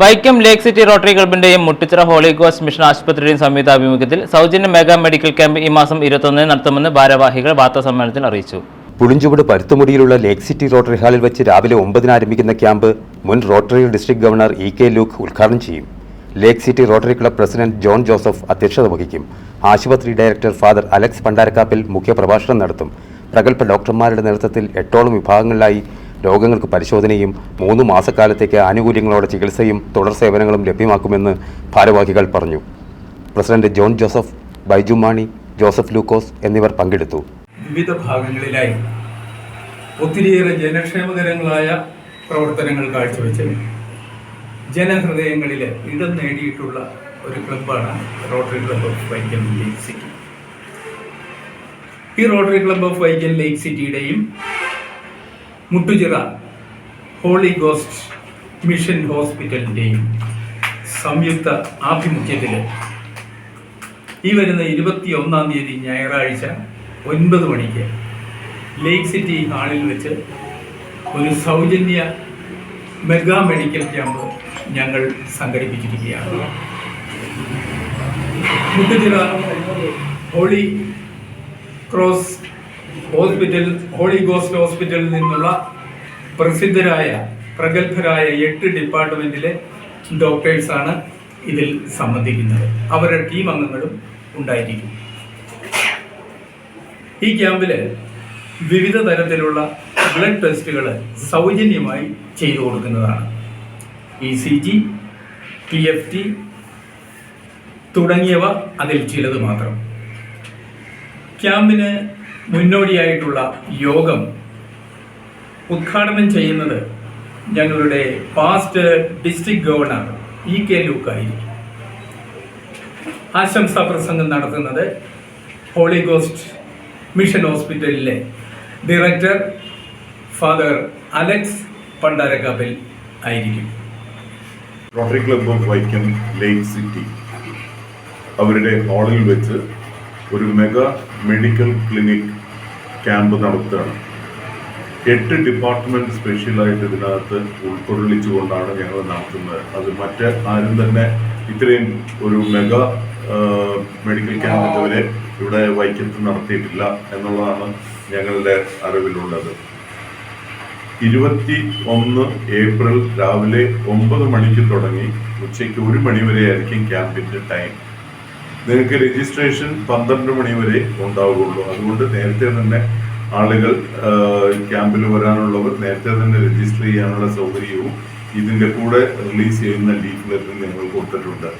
വൈക്കം ലേക്ക് city rotary ക്ലബിന്റെയും Muttichira holy ഗോസ് mission ആശുപത്രിയുടെയും സംയുക്ത ആഭിമുഖ്യത്തിൽ സൗജന്യ മെഗാ മെഡിക്കൽ ക്യാമ്പ് ഈ മാസം ഇരുപത്തൊന്നിന് നടത്തുമെന്ന് ഭാരവാഹികൾ വാർത്താസമ്മേളനത്തിൽ അറിയിച്ചു. പുളിഞ്ചുവട് പരുത്തുമുടിയിലുള്ള ലേക്ക് സിറ്റി റോട്ടറി ഹാളിൽ വെച്ച് രാവിലെ ഒമ്പതിന് ആരംഭിക്കുന്ന ക്യാമ്പ് മുൻ rotary district governor E K Luke ഉദ്ഘാടനം ചെയ്യും. Lake city rotary club president John Joseph അധ്യക്ഷത വഹിക്കും. ആശുപത്രി ഡയറക്ടർ ഫാദർ അലക്സ് പണ്ടാരക്കാപ്പിൽ മുഖ്യപ്രഭാഷണം നടത്തും. പ്രഗത്ഭ ഡോക്ടർമാരുടെ നേതൃത്വത്തിൽ എട്ടോളം വിഭാഗങ്ങളിലായി രോഗങ്ങൾക്ക് പരിശോധനയും മൂന്ന് മാസക്കാലത്തേക്ക് ആനുകൂല്യങ്ങളോടെ ചികിത്സയും തുടർ സേവനങ്ങളും ലഭ്യമാക്കുമെന്ന് ഭാരവാഹികൾ പറഞ്ഞു. President John Joseph Baijumani Joseph Lukose എന്നിവർ പങ്കെടുത്തു. വിവിധ ഭാഗങ്ങളിലായി ഒത്തിരിയേറെ ജനക്ഷേമകരങ്ങളായ പ്രവർത്തനങ്ങൾ കാഴ്ചവെച്ച് ജനഹൃദയങ്ങളിൽ ഇടം നേടിയിട്ടുള്ള ഒരു ക്ലബ്ബാണ് rotary club of Vaikom lake city ഈ rotary club of Vaikom lake സിറ്റിയുടെയും Muttuchira holy ghost mission ഹോസ്പിറ്റലിന്റെയും സംയുക്ത ആഭിമുഖ്യത്തിൽ ഈ വരുന്ന ഇരുപത്തി ഒന്നാം തീയതി ഞായറാഴ്ച ഒൻപത് മണിക്ക് ലേക്ക് സിറ്റി ഹാളിൽ വെച്ച് ഒരു സൗജന്യ മെഗാ മെഡിക്കൽ ക്യാമ്പ് ഞങ്ങൾ സംഘടിപ്പിച്ചിരിക്കുകയാണ്. Muttuchira holy cross hospital holy ghost ഹോസ്പിറ്റലിൽ നിന്നുള്ള പ്രസിദ്ധരായ പ്രഗത്ഭരായ എട്ട് ഡിപ്പാർട്ട്മെന്റിലെ ഡോക്ടേഴ്സാണ് ഇതിൽ സംബന്ധിക്കുന്നത്. അവരുടെ ടീം അംഗങ്ങളും ഉണ്ടായിരിക്കും. ഈ ക്യാമ്പിൽ വിവിധ തരത്തിലുള്ള ബ്ലഡ് ടെസ്റ്റുകൾ സൗജന്യമായി ചെയ്തു കൊടുക്കുന്നതാണ്. E C G P F T തുടങ്ങിയവ അതിൽ ചിലത് മാത്രം. ക്യാമ്പിന് മുന്നോടിയായിട്ടുള്ള യോഗം ഉദ്ഘാടനം ചെയ്യുന്നത് ഞങ്ങളുടെ past district governor E K ലൂക്കായിരിക്കും ആശംസാ പ്രസംഗം നടത്തുന്നത് ഹോളിഗോസ്റ്റ് മിഷൻ ഹോസ്പിറ്റലിലെ ഡയറക്ടർ ഫാദർ അലക്സ് പണ്ടാരക്കാപ്പിൽ ആയിരിക്കും. Rotary club of Vaikom lake city. അവരുടെ ഹാളിൽ വെച്ച് ഒരു മെഗാ മെഡിക്കൽ ക്ലിനിക് ക്യാമ്പ് നടത്തുകയാണ്. എട്ട് ഡിപ്പാർട്ട്മെന്റ് സ്പെഷ്യലായിട്ട് ഇതിനകത്ത് ഉൾക്കൊള്ളിച്ചുകൊണ്ടാണ് ഞങ്ങൾ നടത്തുന്നത്. അത് മറ്റ് ആരും തന്നെ ഇത്രയും ഒരു മെഗാ മെഡിക്കൽ ക്യാമ്പ് ഇതുവരെ ഇവിടെ വൈക്കത്ത് നടത്തിയിട്ടില്ല എന്നുള്ളതാണ് ഞങ്ങളുടെ അറിവിലുള്ളത്. ഇരുപത്തി ഒന്ന് ഏപ്രിൽ രാവിലെ ഒമ്പത് മണിക്ക് തുടങ്ങി. ഉച്ചയ്ക്ക് ഒരു മണി വരെ ആയിരിക്കും ക്യാമ്പിന്റെ ടൈം. നിങ്ങൾക്ക് രജിസ്ട്രേഷൻ പന്ത്രണ്ട് മണി വരെ ഉണ്ടാവുകയുള്ളൂ. അതുകൊണ്ട് നേരത്തെ തന്നെ ആളുകൾ ക്യാമ്പിൽ വരാനുള്ളവർ നേരത്തെ തന്നെ രജിസ്റ്റർ ചെയ്യാനുള്ള സൗകര്യവും ഇതിന്റെ കൂടെ റിലീസ് ചെയ്യുന്ന ലീഫ്ലെറ്റും ഞങ്ങൾ കൊടുത്തിട്ടുണ്ട്.